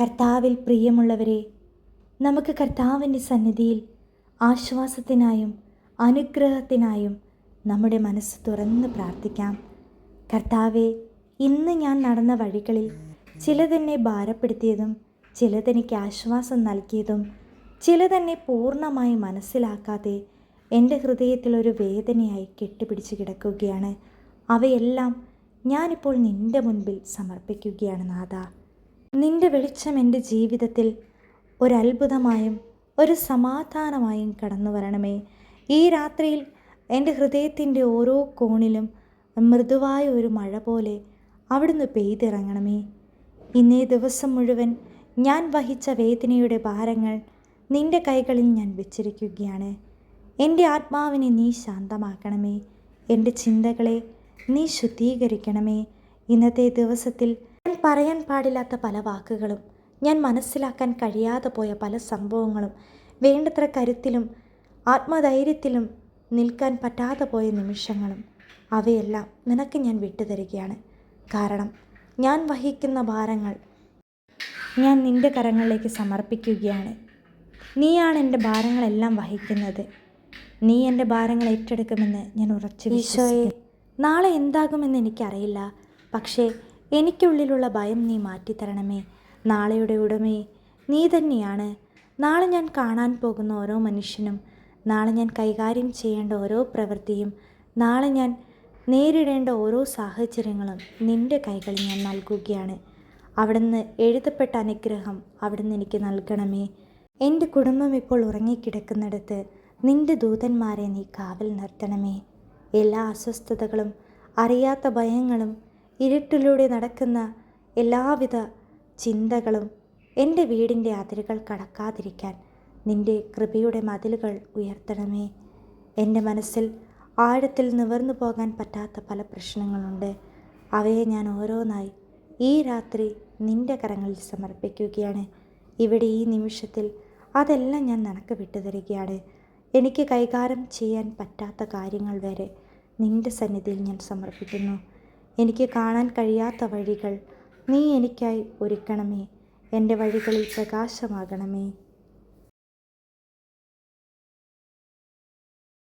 കർത്താവിൽ പ്രിയമുള്ളവരെ നമുക്ക് കർത്താവിന്റെ സന്നിധിയിൽ ആശ്വാസത്തിനായും അനുഗ്രഹത്തിനായും നമ്മുടെ മനസ്സ് തുറന്ന് പ്രാർത്ഥിക്കാം. കർത്താവെ ഇന്ന് ഞാൻ നടന്ന വഴികളിൽ ചിലതെന്നെ ഭാരപ്പെടുത്തിയതും ചിലതെനിക്ക് ആശ്വാസം നൽകിയതും ചിലതെന്നെ പൂർണമായി മനസ്സിലാക്കാതെ എന്റെ ഹൃദയത്തിലൊരു വേദനയായി കെട്ടിപ്പിടിച്ച് കിടക്കുകയാണ്. അവയെല്ലാം ഞാനിപ്പോൾ നിന്റെ മുൻപിൽ സമർപ്പിക്കുകയാണ് നാഥ. നിന്റെ വെളിച്ചം എന്റെ ജീവിതത്തിൽ ഒരത്ഭുതമായും ഒരു സമാധാനമായും കടന്നു വരണമേ. ഈ രാത്രിയിൽ എന്റെ ഹൃദയത്തിന്റെ ഓരോ കോണിലും മൃദുവായ ഒരു മഴ പോലെ അവിടുന്ന് പെയ്തിറങ്ങണമേ. ഇന്നേ ദിവസം മുഴുവൻ ഞാൻ വഹിച്ച വേദനയുടെ ഭാരങ്ങൾ നിന്റെ കൈകളിൽ ഞാൻ വെച്ചിരിക്കുകയാണ്. എന്റെ ആത്മാവിനെ നീ ശാന്തമാക്കണമേ. എന്റെ ചിന്തകളെ നീ ശുദ്ധീകരിക്കണമേ. ഇന്നത്തെ ദിവസത്തിൽ പറയാൻ പാടില്ലാത്ത പല വാക്കുകളും ഞാൻ മനസ്സിലാക്കാൻ കഴിയാതെ പോയ പല സംഭവങ്ങളും വേണ്ടത്ര കരുത്തിലും ആത്മധൈര്യത്തിലും നിൽക്കാൻ പറ്റാതെ പോയ നിമിഷങ്ങളും അവയെല്ലാം നിനക്ക് ഞാൻ വിട്ടുതരികയാണ്. കാരണം ഞാൻ വഹിക്കുന്ന ഭാരങ്ങൾ ഞാൻ നിന്റെ കരങ്ങളിലേക്ക് സമർപ്പിക്കുകയാണ്. നീയാണ് എന്റെ ഭാരങ്ങളെല്ലാം വഹിക്കുന്നത്. നീ എന്റെ ഭാരങ്ങൾ ഏറ്റെടുക്കുമെന്ന് ഞാൻ ഉറച്ചു വിശ്വസിക്കുന്നു. നാളെ എന്താകുമെന്ന് എനിക്കറിയില്ല. പക്ഷേ എനിക്കുള്ളിലുള്ള ഭയം നീ മാറ്റിത്തരണമേ. നാളെയുടെ ഉടമയെ നീ തന്നെയാണ്. നാളെ ഞാൻ കാണാൻ പോകുന്ന ഓരോ മനുഷ്യനും നാളെ ഞാൻ കൈകാര്യം ചെയ്യേണ്ട ഓരോ പ്രവൃത്തിയും നാളെ ഞാൻ നേരിടേണ്ട ഓരോ സാഹചര്യങ്ങളും നിന്റെ കൈകളിൽ ഞാൻ നൽകുകയാണ്. അവിടുന്ന് എഴുതപ്പെട്ട അനുഗ്രഹം അവിടുന്ന് എനിക്ക് നൽകണമേ. എന്റെ കുടുംബം ഇപ്പോൾ ഉറങ്ങിക്കിടക്കുന്നിടത്ത് നിന്റെ ദൂതന്മാരെ നീ കാവൽ നിർത്തണമേ. എല്ലാ അസ്വസ്ഥതകളും അറിയാത്ത ഭയങ്ങളും ഇരുട്ടിലൂടെ നടക്കുന്ന എല്ലാവിധ ചിന്തകളും എന്റെ വീടിന്റെ അതിരുകൾ കടക്കാതിരിക്കാൻ നിന്റെ കൃപയുടെ മതിലുകൾ ഉയർത്തണമേ. എന്റെ മനസ്സിൽ ആഴത്തിൽ നിവർന്നു പോകാൻ പറ്റാത്ത പല പ്രശ്നങ്ങളുണ്ട്. അവയെ ഞാൻ ഓരോന്നായി ഈ രാത്രി നിന്റെ കരങ്ങളിൽ സമർപ്പിക്കുകയാണ്. ഇവിടെ ഈ നിമിഷത്തിൽ അതെല്ലാം ഞാൻ നിനക്ക് വിട്ടുതരികയാണ് എനിക്ക് കൈകാര്യം ചെയ്യാൻ പറ്റാത്ത കാര്യങ്ങൾ വരെ നിന്റെ സന്നിധിയിൽ ഞാൻ സമർപ്പിക്കുന്നു. എനിക്ക് കാണാൻ കഴിയാത്ത വഴികൾ. നീ എനിക്കായി ഒരുക്കണമേ. എന്റെ വഴികളിൽ പ്രകാശമാകണമേ.